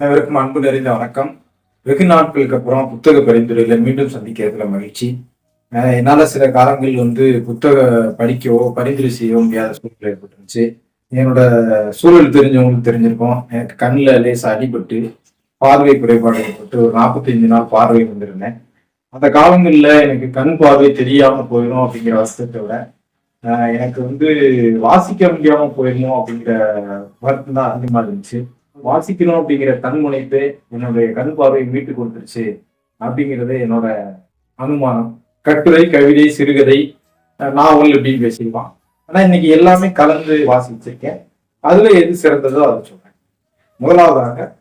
அனைவருக்கும் அன்பு நிறைந்த வணக்கம். வெகு நாட்களுக்கு அப்புறம் புத்தக பரிந்துரையில மீண்டும் சந்திக்கிறதுல மகிழ்ச்சி. என்னால் என்னால சில காலங்கள் வந்து புத்தக படிக்கவோ பரிந்துரை செய்யவோ முடியாத சூழ்நிலை ஏற்பட்டுருந்துச்சு என்னோட சூழல் தெரிஞ்சவங்களுக்கு தெரிஞ்சிருக்கும். எனக்கு கண்ணில் லேசாக அடிபட்டு பார்வை குறைபாடு ஏற்பட்டு ஒரு நாற்பத்தைந்து நாள் பார்வை வந்திருந்தேன். அந்த காலங்களில் எனக்கு கண் பார்வை தெரியாமல் போயிடும் அப்படிங்கிற வசத்தை விட எனக்கு வந்து வாசிக்க முடியாமல் போயிடுமோ அப்படிங்கிற வருத்தம் தான் அதிகமாக இருந்துச்சு. வாசிக்கணும் அப்படிங்கிற தன்முனைப்பு என்னுடைய கண் பார்வையை மீட்டு கொடுத்துருச்சு அப்படிங்கிறது என்னோட அனுமானம். கட்டுரை கவிதை சிறுகதை அஹ் நாவல் அப்படின்னு பேசிக்கலாம் ஆனா இன்னைக்கு எல்லாமே கலந்து வாசிச்சிருக்கேன். அதுல எது சிறந்ததோ அதை சொல்றேன். முதலாவதாக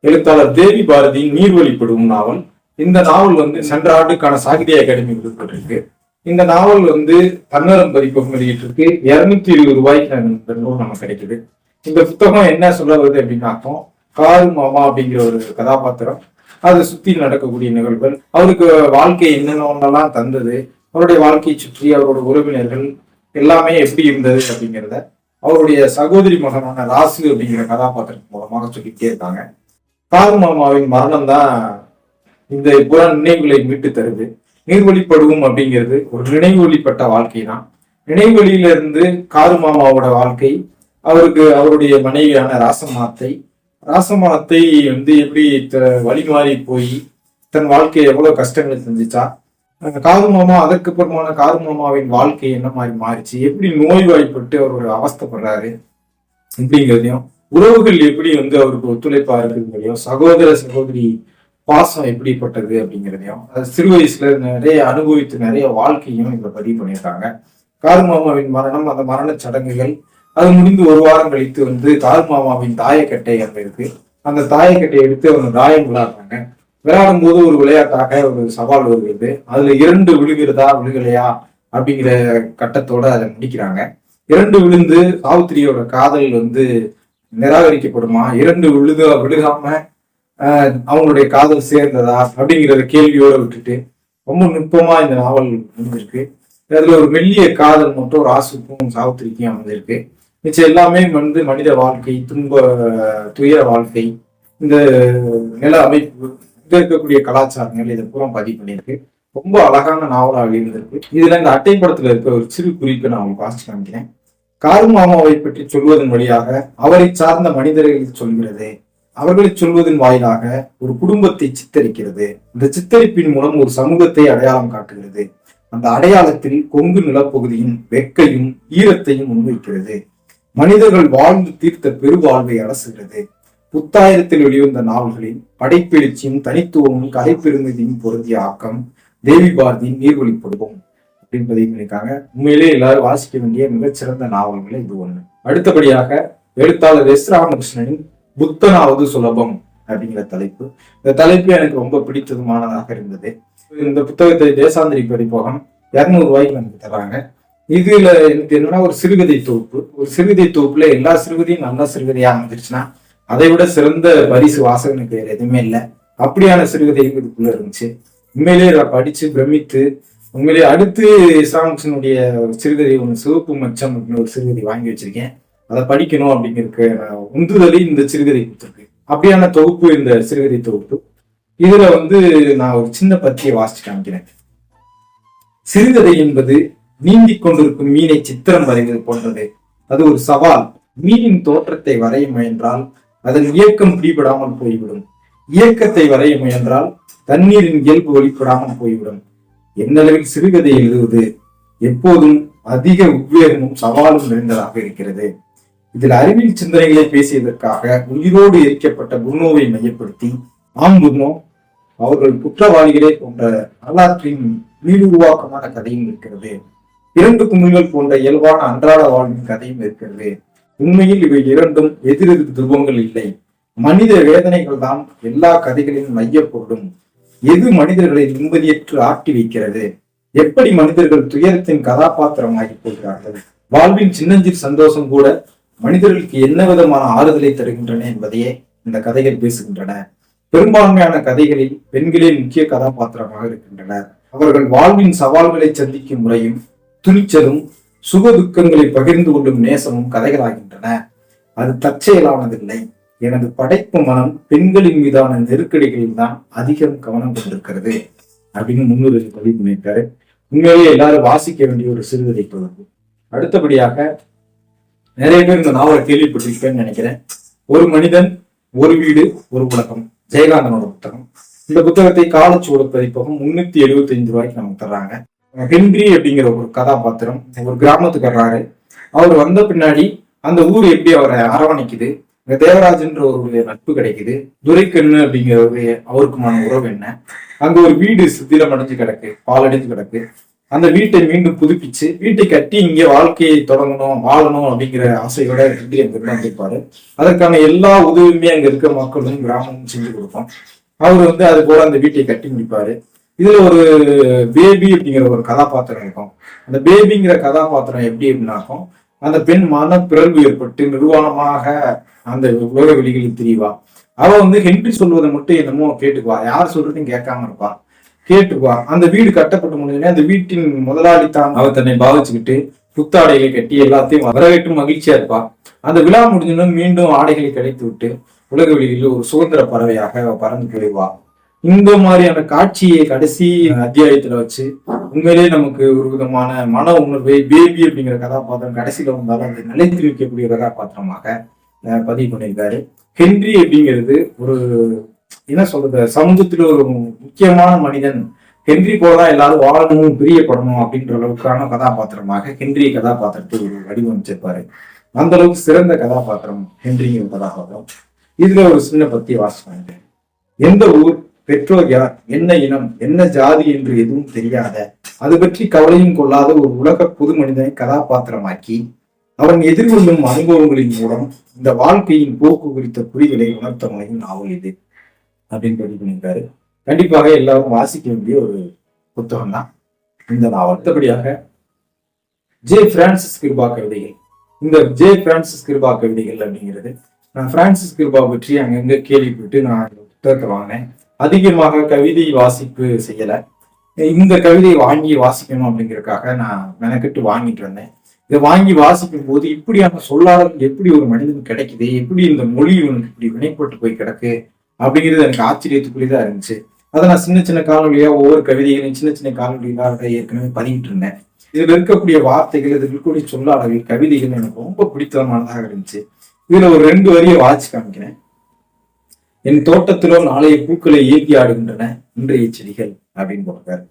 எழுத்தாளர் தேவி பாரதியின் நீர்வழிப்படும் நாவல். இந்த நாவல் வந்து சென்ற ஆண்டுக்கான சாகித்ய அகாடமி விடுபட்டிருக்கு. இந்த நாவல் வந்து தன்னரம் பதிப்பகம் வெளியிட்டிருக்கு. இருநூத்தி இருபது ரூபாய்க்கு இந்த நூல் நமக்கு கிடைக்குது. இந்த புத்தகம் என்ன சொல்ல வருது அப்படின்னாக்கோ காரு மாமா அப்படிங்கிற ஒரு கதாபாத்திரம். அதை சுத்தி நடக்கக்கூடிய நிகழ்வுகள். அவருக்கு வாழ்க்கை என்னென்னலாம் தந்தது. அவருடைய வாழ்க்கையை சுற்றி அவரோட உறவினர்கள் எல்லாமே எப்படி இருந்தது அப்படிங்கிறத அவருடைய சகோதரி மகனான ராசு அப்படிங்கிற கதாபாத்திரத்தின் மூலமாக சொல்லிக்கிட்டே இருக்காங்க. காரு மாமாவின் மரணம் தான் இந்த புற நினைவுகளை மீட்டு தருது. நீர்வழிப்படுவோம் அப்படிங்கிறது ஒரு நினைவு வழிப்பட்ட வாழ்க்கை தான். நினைவெளியில காரு மாமாவோட வாழ்க்கை அவருக்கு அவருடைய மனைவியான ராசமாத்தை. ராசமாத்தை வந்து எப்படி த- வழி மாறி போய் தன் வாழ்க்கையை எவ்வளவு கஷ்டங்களை சந்திச்சா? காது மாமா அதற்கு அப்புறமான காது மாமாவின் வாழ்க்கை என்ன மாதிரி மாறிச்சு? எப்படி நோய்வாய்ப்பட்டு அவர் ஒரு அவஸ்தைப்படுறாரு? அப்படிங்கிறதையும் உறவுகள் எப்படி வந்து அவருக்கு ஒத்துழைப்பா இருக்குங்கிறதையும் சகோதர சகோதரி பாசம் எப்படிப்பட்டது அப்படிங்கிறதையும் சிறு வயசுல நிறைய அனுபவித்து நிறைய வாழ்க்கையும் இங்க பதிவு பண்ணியிருக்காங்க. காது மாமாவின் மரணம் அந்த மரண சடங்குகள் அது முடிந்து ஒரு வாரம் கழித்து வந்து காது மாமாவின் தாயக்கட்டை அங்க இருக்கு. அந்த தாயக்கட்டையை எடுத்து அவங்க தாயம் விளையாடுறாங்க விளையாடும் போது ஒரு விளையாட்டாக ஒரு சவால் வருகிறது. அதுல இரண்டு விழுகிறதா விழுகலையா அப்படிங்கிற கட்டத்தோட அதை முடிக்கிறாங்க. இரண்டு விழுந்து சாவித்திரியோட காதல் வந்து நிராகரிக்கப்படுமா? இரண்டு விழுது விழுகாம அவங்களுடைய காதல் சேர்ந்ததா அப்படிங்கிறத கேள்வியோட விட்டுட்டு ரொம்ப நுட்பமா இந்த நாவல் முடிஞ்சிருக்கு. அதுல ஒரு மெல்லிய காதல் மட்டும் ராசுக்கும் சாவித்திரிக்கும் அமைஞ்சிருக்கு. மிச்சம் எல்லாமே வந்து மனித வாழ்க்கை துன்ப துயர வாழ்க்கை இந்த நில அமைப்பு இங்க இருக்கக்கூடிய கலாச்சாரங்கள் இதை பூரா பதிவு பண்ணியிருக்கு. ரொம்ப அழகான நாவலாக இருந்திருக்கு இதுல இந்த அட்டைப்படத்துல இருக்க ஒரு சிறு குறிப்பை நான் உங்களுக்கு வாசிச்சு காமிக்கிறேன். காரு மாமாவை பற்றி சொல்வதன் வழியாக அவரை சார்ந்த மனிதர்கள் சொல்கிறது அவர்களை சொல்வதன் வாயிலாக ஒரு குடும்பத்தை சித்தரிக்கிறது. இந்த சித்தரிப்பின் மூலம் ஒரு சமூகத்தை அடையாளம் காட்டுகிறது. அந்த அடையாளத்தில் கொங்கு நிலப்பகுதியின் வெக்கையும் ஈரத்தையும் முன்வைக்கிறது. மனிதர்கள் வாழ்ந்து தீர்த்த பெருவாழ்வை அரசுகிறது. புத்தாயிரத்தில் வெளிவந்த நாவல்களின் படைப்பெழுச்சியும் தனித்துவமும் கலைப்பெருமதியும் பொருந்திய ஆக்கம் தேவி பாரதியின் நீர்வழிப்படுவோம் அப்படின்னு நினைக்காங்க உண்மையிலே எல்லாரும் வாசிக்க வேண்டிய மிகச்சிறந்த நாவல்கள் இது ஒண்ணு. அடுத்தபடியாக எழுத்தாளர் எஸ் ராமகிருஷ்ணனின் புத்தனாவது சுலபம் அப்படிங்கிற தலைப்பு. இந்த தலைப்பு எனக்கு ரொம்ப பிடித்ததுமானதாக இருந்தது. இந்த புத்தகத்தை தேசாந்திரி பதிப்பகம் இரநூறு ரூபாய்க்கு நமக்கு தர்றாங்க இதுல எனக்கு என்னன்னா ஒரு சிறுகதை தொகுப்பு. ஒரு சிறுகதை தொகுப்புல எல்லா சிறுகதையும் நல்ல சிறுகதையா அமைஞ்சிருச்சுன்னா அதை விட சிறந்த பரிசு வாசகனுக்கு வேற எதுவுமே இல்லை. அப்படியான சிறுகதையும் இதுக்குள்ள இருந்துச்சு. உண்மையிலேயே நான் படிச்சு பிரமித்து உண்மையிலேயே அடுத்து இஸ்லாம்சனுடைய சிறுகதை ஒன்று சிவப்பு மச்சம் அப்படின்னு ஒரு சிறுகதை வாங்கி வச்சிருக்கேன். அதை படிக்கணும் அப்படிங்கிறதுக்கு உந்துதலி இந்த சிறுகதை கொடுத்துருக்கு. அப்படியான தொகுப்பு இந்த சிறுகதை தொகுப்பு. இதுல வந்து நான் ஒரு சின்ன பத்தியை வாசிச்சு காமிக்கிறேன். சிறுகதை என்பது நீந்தி கொண்டிருக்கும் மீனை சித்திரம் வரைவது போன்றது. அது ஒரு சவால். மீனின் தோற்றத்தை வரைய முயன்றால் அதன் இயக்கம் பிடிபடாமல் போய்விடும். இயக்கத்தை வரைய முயன்றால் தண்ணீரின் இயல்பு வெளிப்படாமல் போய்விடும். என்னளவில் சிறுகதை எழுதுவது எப்போதும் அதிக உத்வேகமும் சவாலும் நிறைந்ததாக இருக்கிறது. இதில் அறிவியல் சிந்தனைகளை பேசியதற்காக உயிரோடு எரிக்கப்பட்ட புர்னோவை மையப்படுத்தி ஆம் புர்னோ அவர்கள் குற்றவாளிகளே போன்ற வரலாற்றின் மீளுருவாக்கமான கதையும் இருக்கிறது. இரண்டு குமிழ்கள் போன்ற இயல்பான அன்றாட வாழ்வின் கதையும் இருக்கிறது. உண்மையில் இவை இரண்டும் எதிரெதிர் துருவங்கள் இல்லை. மனித வேதனைகள் தான் எல்லா கதைகளின் மையப்பொருளும். எது மனிதர்களை நிம்மதியற்று ஆட்டி வைக்கிறது? எப்படி மனிதர்கள் துயரத்தின் கதாபாத்திரமாகி போகிறார்கள்? வாழ்வின் சின்னஞ்சிறு சந்தோஷம் கூட மனிதர்களுக்கு என்ன விதமான ஆறுதலை தருகின்றன என்பதையே இந்த கதைகள் பேசுகின்றன. பெரும்பான்மையான கதைகளில் பெண்களே முக்கிய கதாபாத்திரமாக இருக்கின்றனர். அவர்கள் வாழ்வின் சவால்களை சந்திக்கும் முறையும் துணிச்சலும் சுக துக்கங்களை பகிர்ந்து கொள்ளும் நேசமும் கதைகளாகின்றன. அது தற்செயலானதில்லை. எனது படைப்பு மனம் பெண்களின் மீதான நெருக்கடிகளில் தான் அதிகம் கவனம் கொண்டிருக்கிறது. அப்படின்னு முன்னுரை பதிவு பண்ணியிருக்காரு உண்மையிலேயே எல்லாரும் வாசிக்க வேண்டிய ஒரு சிறுகதை தொடர்பு அடுத்தபடியாக நிறைய பேர் இந்த நாவலை கேள்விப்பட்டிருப்பேன்னு நினைக்கிறேன். ஒரு மனிதன் ஒரு வீடு ஒரு உலகம். ஜெயகாந்தனோட புத்தகம். இந்த புத்தகத்தை காலச்சுவடு பதிப்பகம் முன்னூத்தி எழுபத்தி ஐந்து ரூபாய்க்கு நமக்கு தர்றாங்க. ஹென்றி அப்படிங்கிற ஒரு கதாபாத்திரம் ஒரு கிராமத்துக்கு வர்றாரு அவர் வந்த பின்னாடி அந்த ஊர் எப்படி அவரை அரவணைக்குது? தேவராஜன்ற ஒரு நட்பு கிடைக்குது. துரைக்கண்ணு அப்படிங்கிற ஒரு அவருக்குமான உறவு என்ன? அங்க ஒரு வீடு சுத்திரம் அடைஞ்சு கிடக்கு பாலடைஞ்சு கிடக்கு. அந்த வீட்டை மீண்டும் புதுப்பிச்சு வீட்டை கட்டி இங்க வாழ்க்கையை தொடங்கணும் வாழணும் அப்படிங்கிற ஆசையோட ஹென்றி அங்க வந்திருப்பாரு அதற்கான எல்லா உதவியுமே அங்க இருக்க மக்களும் கிராமமும் செஞ்சு கொடுப்போம். அவர் வந்து அது போல அந்த வீட்டை கட்டி முடிப்பாரு. இதுல ஒரு பேபி அப்படிங்கிற ஒரு கதாபாத்திரம் இருக்கும். அந்த பேபிங்கிற கதாபாத்திரம் எப்படி அப்படின்னாக்கும் அந்த பெண் மன பிறழ்வு ஏற்பட்டு நிர்வாணமாக அந்த உலக வெளிகளில் திரிவா. அவ வந்து ஹென்றி சொல்வதை மட்டும் என்னமோ கேட்டுக்குவா. யார் சொல்றதையும் கேட்காம இருப்பா. கேட்டுக்குவா. அந்த வீடு கட்டப்பட்டு முடிஞ்சோடனே அந்த வீட்டின் முதலாளி தான் அவ தன்னை பாவிச்சுக்கிட்டு புத்தாடைகளை கட்டி எல்லாத்தையும் வரவேற்று மகிழ்ச்சியா இருப்பா. அந்த விழா முடிஞ்சோடனே மீண்டும் ஆடைகளை கிடைத்து விட்டு உலக வெளியில் ஒரு சுதந்திர பறவையாக பறந்து போயிடுவா இந்த மாதிரியான காட்சியை கடைசி அத்தியாயத்துல வச்சு உண்மையிலேயே நமக்கு ஒரு விதமான மன உணர்வை பேபி அப்படிங்கிற கதாபாத்திரம் கடைசியில வந்தாலும் அதை நிலைத்து வைக்கக்கூடிய கதாபாத்திரமாக அஹ், பதிவு பண்ணியிருக்காரு. ஹென்றி அப்படிங்கிறது ஒரு என்ன சொல்றது சமூகத்துல ஒரு முக்கியமான மனிதன். ஹென்றி போலதான் எல்லாரும் வாழணும் பிரியப்படணும் அப்படின்ற அளவுக்கான கதாபாத்திரமாக ஹென்றி கதாபாத்திரத்தை ஒரு வடிவமைச்சிருப்பாரு. அந்த அளவுக்கு சிறந்த கதாபாத்திரம் ஹென்றிங்கிற கதாபாத்திரம். இதுல ஒரு சின்ன பத்தி வாசிப்பாங்க எந்த ஊர்? பெற்றோர் யார் என்ன இனம் என்ன ஜாதி என்று எதுவும் தெரியாத அது பற்றி கவலையும் கொள்ளாத ஒரு உலக பொது மனிதனை கதாபாத்திரமாக்கி அவன் எதிர்கொள்ளும் அனுபவங்களின் மூலம் இந்த வாழ்க்கையின் போக்கு குறித்த புரிதலை உணர்த்த முனையும் நாவல் இது அப்படின்னு பதிவு பண்ணியிருக்காரு கண்டிப்பாக எல்லாரும் வாசிக்க வேண்டிய ஒரு புத்தகம் தான் இந்த நாவல். அடுத்தபடியாக ஜே பிரான்சிஸ் கிருபா கவிதைகள். இந்த ஜே பிரான்சிஸ் கிருபா கவிதைகள் அப்படிங்கிறது நான் பிரான்சிஸ் கிருபா பற்றி அங்கங்க கேள்விப்பட்டு நான் புத்தகத்தை வாங்கினேன். அதிகமாக கவிதை வாசிப்பு செய்யலை. இந்த கவிதையை வாங்கி வாசிக்கணும் அப்படிங்கிறதுக்காக நான் மெனக்கெட்டு வாங்கிட்டு வந்தேன். இதை வாங்கி வாசிக்கும் போது இப்படியான சொல்லாடல் எப்படி ஒரு மனிதன் கிடைக்குது? எப்படி இந்த மொழி இவனுக்கு இப்படி வினைப்பட்டு போய் கிடக்கு? அப்படிங்கிறது எனக்கு ஆச்சரியத்துக்குள்ளேதான் இருந்துச்சு. அதை நான் சின்ன சின்ன காணொலியா ஒவ்வொரு கவிதைகளையும் சின்ன சின்ன காணொலிகளாக ஏற்கனவே பதிவிட்டு இருந்தேன். இதுல இருக்கக்கூடிய வார்த்தைகள் இதுல இருக்கக்கூடிய சொல்லாடல்கள் கவிதைகள் எனக்கு ரொம்ப பிடித்தமானதாக இருந்துச்சு. இதுல ஒரு ரெண்டு வரியை வாட்சி காமிக்கிறேன் என் தோட்டத்திலோ நாளைய பூக்களை இயக்கி ஆடுகின்றன இன்றைய செடிகள் அப்படின்னு போடுறாரு.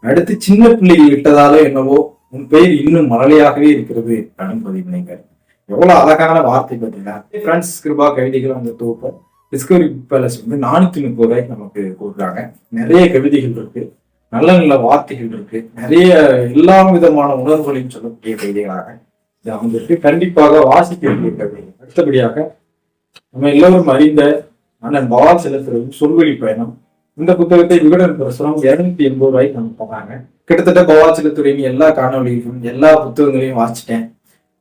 அடுத்து சின்ன பிள்ளைகள் விட்டதாலோ என்னவோ உன் பெயர் இன்னும் மரளையாகவே இருக்கிறது அப்படின்னு பதிவு எவ்வளவு அழகான வார்த்தை பார்த்தீங்கன்னா பிரான்சிஸ் கிருபா கவிதைகள் அந்த தொகுப்பை டிஸ்கவரி பேலஸ் வந்து நானூத்தி முப்பது ரூபாய்க்கு நமக்கு கொடுக்குறாங்க. நிறைய கவிதைகள் இருக்கு. நல்ல நல்ல வார்த்தைகள் இருக்கு. நிறைய எல்லா விதமான உணர்வுகளையும் சொல்லக்கூடிய கவிதைகளாக இது அமைந்திருக்கு கண்டிப்பாக வாசிக்க வேண்டிய கவிதை அடுத்தபடியாக நம்ம எல்லோரும் அறிந்த அண்ணன் பவால் செலுத்துறதும் சொல்வழி பயணம் இந்த புத்தகத்தை விகடன் பிரசுரம் இருநூத்தி எண்பது ரூபாய்க்கு நம்ம போனாங்க கிட்டத்தட்ட பவால் செலுத்துறையின் எல்லா காணொலிகளும் எல்லா புத்தகங்களையும் வாசிச்சிட்டேன்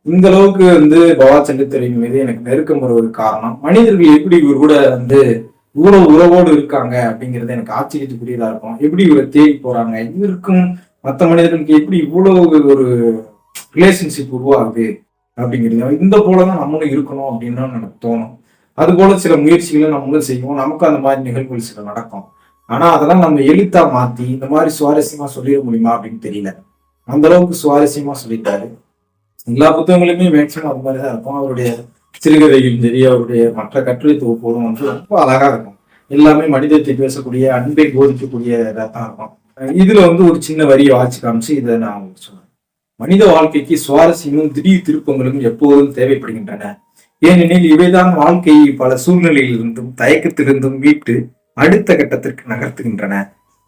இந்த அளவுக்கு வந்து பவால் செலுத்துறையின் மீது எனக்கு நெருக்கம் ஒரு காரணம் மனிதர்கள் எப்படி இவர் கூட வந்து இவ்வளவு உறவோடு இருக்காங்க அப்படிங்கிறது எனக்கு ஆச்சரியத்துக்குரியதா இருக்கும். எப்படி இவரை தேடி போறாங்க? இவருக்கும் மற்ற மனிதர்களுக்கு எப்படி இவ்வளவு ஒரு ரிலேஷன்ஷிப் உருவாகுது அப்படிங்கிறது. இந்த போலதான் நம்மளும் இருக்கணும் அப்படின்னு எனக்கு தோணும். அதுபோல சில முயற்சிகளை நம்மளும் செய்வோம். நமக்கும் அந்த மாதிரி நிகழ்வுகள் சில நடக்கும். ஆனா அதெல்லாம் நம்ம எழுத்தா மாத்தி இந்த மாதிரி சுவாரஸ்யமா சொல்லிட முடியுமா அப்படின்னு தெரியல. அந்த அளவுக்கு சுவாரஸ்யமா சொல்லிட்டாரு. எல்லா புத்தகங்களுமே மேக்சிமம் அது மாதிரிதான் இருக்கும். அவருடைய சிறுகதையும் சரி அவருடைய மற்ற கட்டுரை தொகுப்போடும் வந்து ரொம்ப அழகா இருக்கும். எல்லாமே மனிதத்தை பேசக்கூடிய அன்பை போதிக்கக்கூடிய இதாக தான் இருக்கும். இதுல வந்து ஒரு சின்ன வரியை வாட்சி காமிச்சு இதை நான் சொன்னேன் மனித வாழ்க்கைக்கு சுவாரஸ்யமும் திடீர் திருப்பங்களும் எப்போதும் தேவைப்படுகின்றன. ஏனெனில் இவைதான் வாழ்க்கையை பல சூழ்நிலையிலிருந்தும் தயக்கத்திலிருந்தும் மீட்டு அடுத்த கட்டத்திற்கு நகர்த்துகின்றன.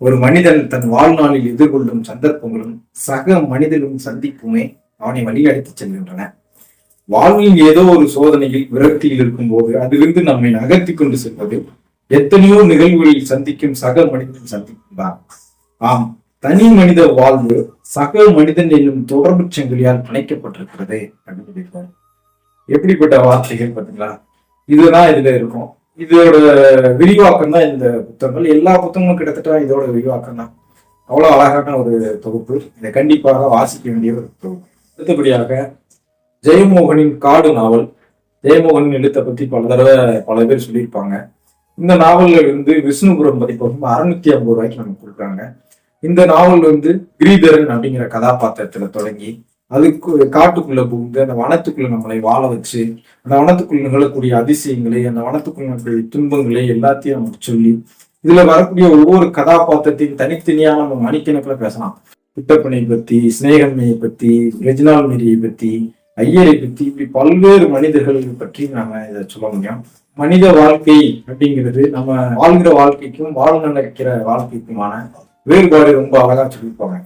ஒரு மனிதன் தன் வாழ்நாளில் எதிர்கொள்ளும் சந்தர்ப்பங்களும் சக மனிதனும் சந்திப்புமே அவனை வழி அழைத்துச் செல்கின்றன. வாழ்வில் ஏதோ ஒரு சோதனையில் விரக்தியில் இருக்கும்போது அதிலிருந்து நம்மை நகர்த்தி கொண்டு செல்வது எத்தனையோ நிகழ்வுகளில் சந்திக்கும் சக மனிதன் சந்திக்கும் தான். ஆம் தனி மனித வாழ்வு சக மனிதன் என்னும் தொடர்பு சங்கிலியால் பிணைக்கப்பட்டிருக்கிறது அப்படின்னு எப்படிப்பட்ட வார்த்தைகள் பார்த்தீங்களா? இதுதான் இதுல இருக்கும். இதோட விரிவாக்கம் தான் இந்த புத்தகங்கள். எல்லா புத்தகங்களும் கிட்டத்தட்ட இதோட விரிவாக்கம் தான். அவ்வளோ அழகான ஒரு தொகுப்பு. இதை கண்டிப்பாக வாசிக்க வேண்டிய ஒரு தொகுப்பு. அடுத்தபடியாக ஜெயமோகனின் காடு நாவல். ஜெயமோகனின் எழுத்தை பற்றி பல தடவை பல பேர் சொல்லியிருப்பாங்க. இந்த நாவல்கள் வந்து விஷ்ணுபுரம் பதிப்பகம் வந்து அறுநூத்தி ஐம்பது ரூபாய்க்கு நமக்கு கொடுக்குறாங்க. இந்த நாவல் வந்து கிரீதரன் அப்படிங்கிற கதாபாத்திரத்துல தொடங்கி அதுக்கு காட்டுக்குள்ள புகுந்து அந்த வனத்துக்குள்ள நம்மளை வாழ வச்சு அந்த வனத்துக்குள்ள நிகழக்கூடிய அதிசயங்களை அந்த வனத்துக்குள்ள நம்மளுடைய துன்பங்களை எல்லாத்தையும் நமக்கு சொல்லி இதுல வரக்கூடிய ஒவ்வொரு கதாபாத்திரத்தையும் தனித்தனியா நம்ம மணிக்கணக்கில் பேசலாம். குட்டப்பனை பத்தி சிநேகன்மையை பத்தி ரெஜினால் மேரியை பத்தி ஐயரை பத்தி இப்படி பல்வேறு மனிதர்களை பற்றி நாம இதை சொல்ல முடியும். மனித வாழ்க்கை அப்படிங்கிறது நம்ம வாழ்கிற வாழ்க்கைக்கும் வாழ நினைக்கிற வாழ்க்கைக்குமான வேறுபாடு ரொம்ப அழகா சொல்லியிருப்பாங்க.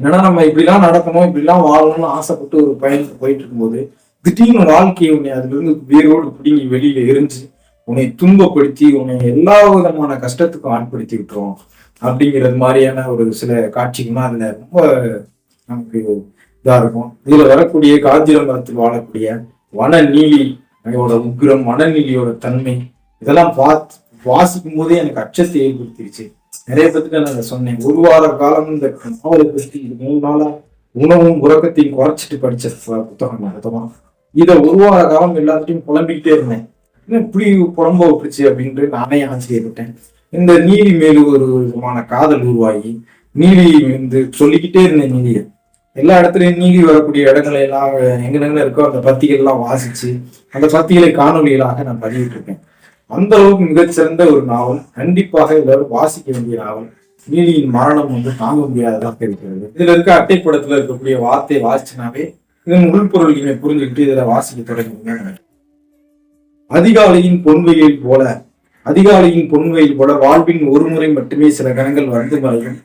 ஏன்னா நம்ம இப்படிலாம் நடக்கணும் இப்படிலாம் வாழணும்னு ஆசைப்பட்டு ஒரு பயணத்துக்கு போயிட்டு இருக்கும்போது திடீர்னு வாழ்க்கையை உன்னை அதுல இருந்து வேரோடு பிடிங்கி வெளியில எரிஞ்சு உன்னை துன்பப்படுத்தி உன்னை எல்லா விதமான கஷ்டத்துக்கும் ஆட்படுத்தி விட்டுரும் அப்படிங்கிறது மாதிரியான ஒரு சில காட்சிகள்லாம் அதுல ரொம்ப நமக்கு இதா இருக்கும். இதுல வரக்கூடிய காஞ்சிரமரத்தில் வாழக்கூடிய வன நீலி அதோட உக்கிரம் வனநீலியோட தன்மை இதெல்லாம் பார்த்து வாசிக்கும் போதே எனக்கு அச்சத்தை ஏற்படுத்திருச்சு. நிறைய பேத்துக்கு நான் அதை சொன்னேன். ஒரு வார காலம் இந்த நாவலை பற்றி இது மூணு நாளா உணவும் உறக்கத்தையும் குறைச்சிட்டு படிச்ச புத்தகம் தான் புத்தகம் இதை ஒரு வார காலம் எல்லாத்தையும் புலம்பிக்கிட்டே இருந்தேன். என்ன இப்படி புலம்ப விட்டுச்சு அப்படின்ட்டு நானே ஆச்சரியப்பட்டேன். இந்த நீலி மேலு ஒரு விதமான காதல் உருவாகி நீலி வந்து சொல்லிக்கிட்டே இருந்தேன் நீலியை எல்லா இடத்துலயும் நீதி வரக்கூடிய இடங்களை எல்லாம் எங்கெங்க இருக்கோ அந்த பத்திகள் எல்லாம் வாசிச்சு அந்த பத்திகளை காணொலிகளாக நான் பதிவிட்டு இருக்கேன் அந்த அளவுக்கு மிகச்சிறந்த ஒரு நாவல். கண்டிப்பாக எல்லாரும் வாசிக்க வேண்டிய நாவல். நீலியின் மரணம் வந்து தாங்க முடியாததாக இருக்கிறது இதுல இருக்க அட்டைப்படத்துல இருக்கக்கூடிய வார்த்தையை வாசிச்சுனாவே இதன் உள்பொருள் நீங்க புரிஞ்சுக்கிட்டு இதுல வாசிக்க தொடங்குவீங்க அதிகாலையின் பொன்வெயில் போல அதிகாலையின் பொன்வெயில் போல வாழ்வின் ஒரு முறை மட்டுமே சில கணங்கள் வந்து மறையும்.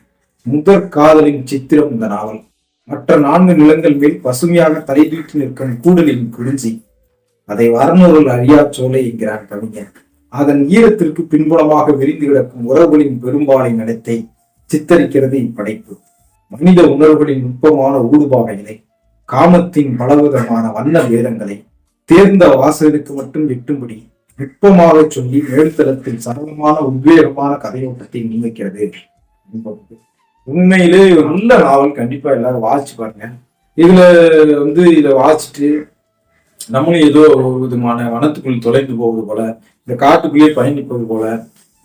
முதற் காதலின் சித்திரம் இந்த நாவல். மற்ற நான்கு நிலங்கள் மேல் பசுமையாக தலை தூக்கி நிற்கும் கூடலின் குறிஞ்சி. அதை வரனொருள் அறியா சோலை என்கிறான் கவிஞன். அதன் ஈரத்திற்கு பின்புலமாக விரிந்து கிடக்கும் உறவுகளின் பெரும்பாலை நடத்தை சித்தரிக்கிறது இப்படைப்பு. மனித உணர்வுகளின் நுட்பமான ஊடுபாவைகளை காமத்தின் பலவிதமான வண்ண வேதங்களை தேர்ந்த வாசகருக்கு மட்டும் எட்டும்படி நுட்பமாக சொல்லி மேல்தளத்தில் சரளமான உத்வேகமான கதையோட்டத்தை முன்வைக்கிறது உண்மையிலே நல்ல நாவல் கண்டிப்பா எல்லாரும் வாசிச்சு பாருங்க. இதுல வந்து இதை வாசிச்சுட்டு நம்மளும் ஏதோ ஒரு விதமான வனத்துக்குள் தொலைந்து போவது போல இந்த காட்டுக்குள்ளே பயணிப்பது போல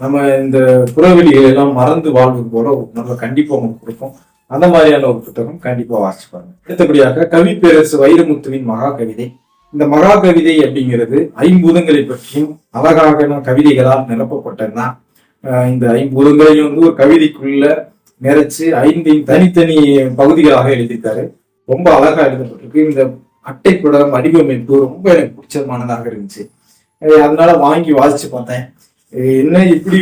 நம்ம இந்த புறவெளிகளை எல்லாம் மறந்து வாழ்வது போல ஒரு நல்ல கண்டிப்பா உங்களுக்கு கொடுக்கும். அந்த மாதிரியான ஒரு புத்தகம் கண்டிப்பா வாசிப்பாங்க அடுத்தபடியாக கவி பேரரசு வைரமுத்துவின் மகா கவிதை இந்த மகா கவிதை அப்படிங்கிறது ஐம்பூதங்களை பற்றியும் அழகாக கவிதைகளால் நிரப்பப்பட்டதுதான். இந்த ஐம்பூதங்களையும் வந்து ஒரு கவிதைக்குள்ள நிறைச்சு ஐந்தின் தனித்தனி பகுதிகளாக எழுதியிருக்காரு. ரொம்ப அழகா எழுதப்பட்டிருக்கு. இந்த அட்டைப்பட வடிவமைப்பு ரொம்ப எனக்கு பிடிச்சமானதாக இருந்துச்சு. அதனால வாங்கி வாசிச்சு பார்த்தேன். என்ன இப்படி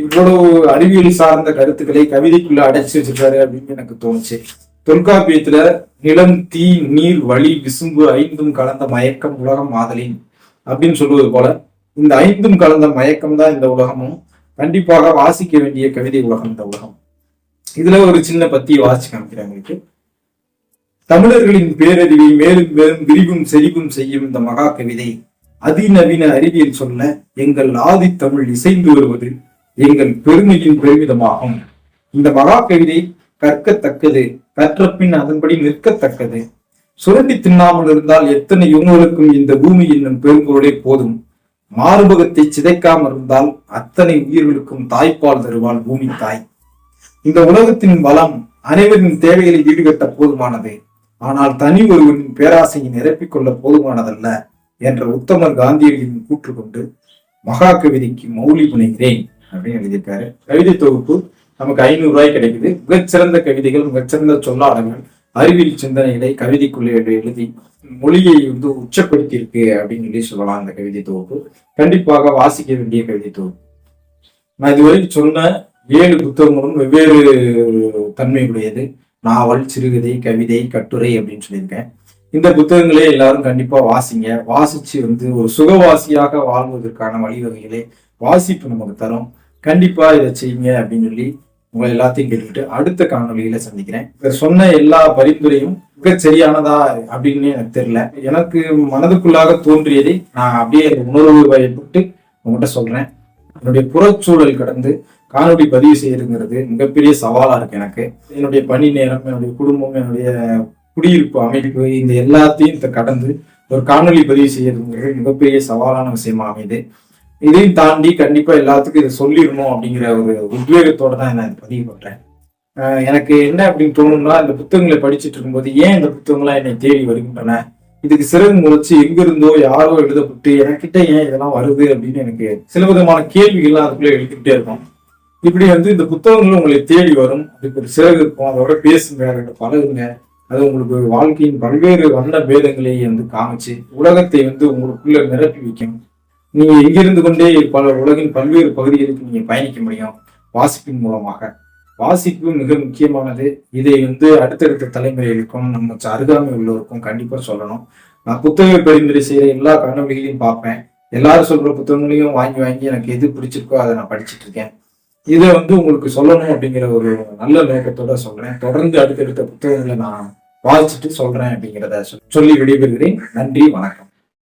இவ்வளவு அறிவியல் சார்ந்த கருத்துக்களை கவிதைக்குள்ள அடைச்சி வச்சிருக்காரு அப்படின்னு எனக்கு தோணுச்சு. தொல்காப்பியத்துல நிலம் தீ நீர் வழி விசும்பு ஐந்தும் கலந்த மயக்கம் உலகம் மாதலின் அப்படின்னு சொல்லுவது போல இந்த ஐந்தும் கலந்த மயக்கம் தான் இந்த உலகமும். கண்டிப்பாக வாசிக்க வேண்டிய கவிதை உலகம் இந்த உலகம். இதுல ஒரு சின்ன பத்தி வாசிச்சு காமிக்கிறேன் உங்களுக்கு. தமிழர்களின் பேரறிவை மேலும் மேலும் விரிவும் செறிவும் செய்யும் இந்த மகா கவிதை. அதிநவீன அறிவியல் சொல்ல எங்கள் ஆதி தமிழ் இசைந்து வருவது எங்கள் பெருமையின் பெருமிதமாகும். இந்த மகா கவிதை கற்கத்தக்கது கற்றப்பின் அதன்படி நிற்கத்தக்கது. சுரண்டி தின்னாமல் இருந்தால் எத்தனை யுகங்களுக்கும் இந்த பூமி என்னும் பெரும்பொருளே போதும். மார்பகத்தை சிதைக்காமல் இருந்தால் அத்தனை உயிர்களுக்கும் தாய்ப்பால் தருவாள் பூமி தாய். இந்த உலகத்தின் வளம் அனைவரின் தேவைகளை ஈடுகட்ட போதுமானது. ஆனால் தனி ஒருவனின் பேராசையை நிரப்பிக் கொள்ள போதுமானதல்ல என்ற உத்தமர் காந்தியடிகளின் கூற்று கொண்டு மகா கவிதைக்கு மௌலி புனைகிறேன் அப்படின்னு எழுதியிருக்காரு. கவிதை தொகுப்பு நமக்கு ஐநூறு ரூபாய் கிடைக்குது. மிகச்சிறந்த கவிதைகள் மிகச்சிறந்த சொல்லாடங்கள் அறிவியல் சிந்தனைகளை கவிதைக்குள்ளே எழுதி மொழியை வந்து உச்சப்படுத்தி இருக்கு அப்படின்னு சொல்லி சொல்லலாம் அந்த கவிதை தொகுப்பு. கண்டிப்பாக வாசிக்க வேண்டிய கவிதை தொகுப்பு. நான் இதுவரை சொன்ன ஏழு புத்தகங்களும் வெவ்வேறு தன்மையுடையது. நாவல் சிறுகதை கவிதை கட்டுரை அப்படின்னு சொல்லியிருக்கேன். இந்த புத்தகங்களே எல்லாரும் கண்டிப்பா வாசிங்க. வாசிச்சு வந்து ஒரு சுகவாசியாக வாழ்வதற்கான வழிவகைகளை வாசிப்பு நமக்கு தரும். கண்டிப்பா இதை செய்யுங்க அப்படின்னு சொல்லி உங்களை எல்லாத்தையும் கேட்டுக்கிட்டு அடுத்த காணொலியில சந்திக்கிறேன். இப்ப சொன்ன எல்லா பரிந்துரையும் மிக சரியானதா அப்படின்னு எனக்கு தெரியல. எனக்கு மனதுக்குள்ளாக தோன்றியதை நான் அப்படியே உணர்வு வயப்பட்டு உங்கள்கிட்ட சொல்றேன். என்னுடைய புறச்சூழல் கடந்து காணொலி பதிவு செய்யறதுங்கிறது மிகப்பெரிய சவாலாக இருக்கு எனக்கு. என்னுடைய பணி நேரம் என்னுடைய குடும்பம் என்னுடைய குடியிருப்பு அமைப்பு இந்த எல்லாத்தையும் இதை கடந்து ஒரு காணொலி பதிவு செய்யறதுங்கிறது மிகப்பெரிய சவாலான விஷயமா அமையுது. இதையும் தாண்டி கண்டிப்பா எல்லாத்துக்கும் இதை சொல்லிடணும் அப்படிங்கிற ஒரு உத்வேகத்தோட தான் நான் இதை பதிவு பண்றேன். எனக்கு என்ன அப்படின்னு தோணும்னா இந்த புத்தகங்களை படிச்சுட்டு இருக்கும்போது ஏன் இந்த புத்தகங்கள்லாம் என்னை தேடி வருகின்றன? இதுக்கு சிறகு முளைச்சு எங்கிருந்தோ யாரோ எழுதப்பட்டு எனக்கிட்ட ஏன் இதெல்லாம் வருது? அப்படின்னு எனக்கு சில விதமான கேள்விகள்லாம் அதுக்குள்ள எழுதிக்கிட்டே இருக்கும். இப்படி வந்து இந்த புத்தகங்கள் உங்களை தேடி வரும். அதுக்கு ஒரு சிறகு இருக்கும். அதோட பேசுங்க அதோட பழகுங்க. அது உங்களுக்கு வாழ்க்கையின் பல்வேறு வண்ண பேதங்களை வந்து காமிச்சு உலகத்தை வந்து உங்களுக்குள்ள நிரப்பி வைக்கும். நீங்க எங்கிருந்து கொண்டே பல உலகின் பல்வேறு பகுதிகளுக்கு நீங்க பயணிக்க முடியும் வாசிப்பின் மூலமாக. வாசிப்பு மிக முக்கியமானது. இதை வந்து அடுத்தடுத்த தலைமுறைகளுக்கும் நம்ம அருகாமை உள்ளவருக்கும் கண்டிப்பா சொல்லணும். நான் புத்தக பரிந்துரை செய்யற எல்லா காணொலிகளையும் பார்ப்பேன். எல்லாரும் சொல்ற புத்தகங்களையும் வாங்கி வாங்கி எனக்கு எது பிடிச்சிருக்கோ அதை நான் படிச்சுட்டு இருக்கேன் இதை வந்து உங்களுக்கு சொல்லணும் அப்படிங்கிற ஒரு நல்ல நோக்கத்தோட சொல்றேன். தொடர்ந்து அடுத்தடுத்த புத்தகங்களை நான் வாசிச்சுட்டு சொல்றேன் அப்படிங்கிறத சொல்லி விடைபெறுகிறேன். நன்றி வணக்கம்.